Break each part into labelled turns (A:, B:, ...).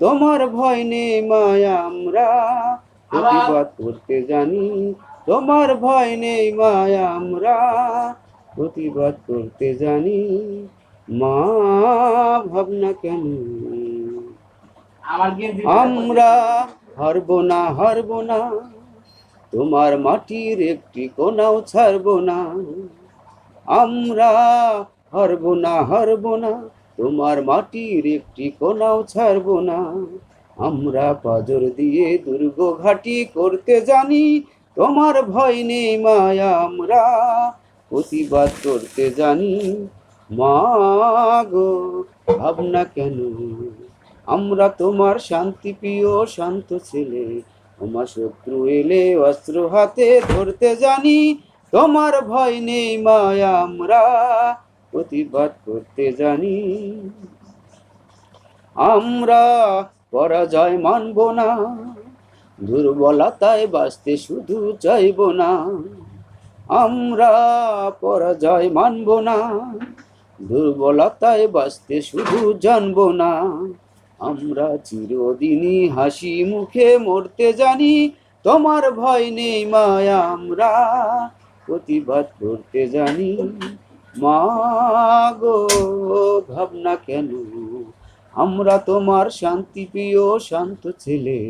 A: তোমার ভয় নেই মায়া আমরা। প্রতিবাদ করতে জানি তোমার ভয় নেই মায়া আমরা। প্রতিবাদ করতে জানি মা ভাবনা কেন?
B: আমরা
A: হারবো না হারবো না। তোমার মাটির একটি কোনাও ছাড়বো না। আমরা হারবো না হারবো না। তোমার মাটির একটি কোনাও ছাড়বো না। আমরা পাজর দিয়ে দুর্গ ঘাটি করতে জানি, তোমার ভয় নেই মায়া, আমরা প্রতিবাদ করতে জানি। মা গো, ভাবনা কেন? আমরা তোমার শান্তি প্রিয়, শান্ত ছেলে। তোমার শত্রু এলে অস্ত্র হাতে ধরতে জানি, তোমার ভয় নেই মায়া, আমরা প্রতিবাদ করতে জানি। আমরা পরাজয় মানব না, দুর্বলতায় বাঁচতে শুধু চাইব না। আমরা পরাজয় মানব না, দুর্বলতায় বাঁচতে শুধু জানব না। আমরা চিরদিনই হাসি মুখে মরতে জানি, তোমার ভয় নেই মায়া, আমরা প্রতিবাদ করতে জানি। মা গো ভাবনা কেন? আমরা তোমার শান্তি প্রিয়, শান্ত ছেলে।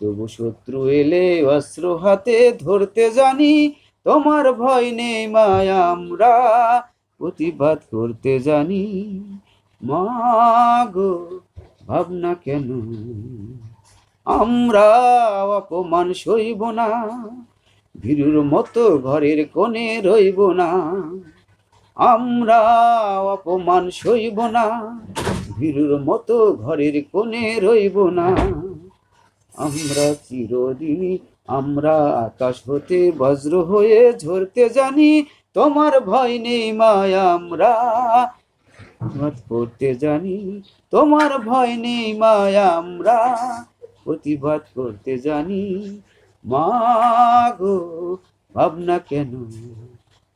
A: তবু শত্রু এলে অস্ত্র হাতে ধরতে জানি, তোমার ভয় নেই মায়া, আমরা প্রতিবাদ করতে জানি। মা গো ভাবনা কেন? আমরা অপমান সইব না, ভীরুর মতো ঘরের কোণে রইব না। আমরা অপমান সইব না, ভীরুর মতো ঘরের কোণে রইব না। আমরা চিরদিনই, আমরা আকাশ হতে বজ্র হয়ে ঝরতে জানি, তোমার ভয় নেই মায়া, আমরা করতে জানি, তোমার ভয় নেই মায়া, আমরা প্রতিবাদ করতে জানি। মা গো, ভাবনা কেন?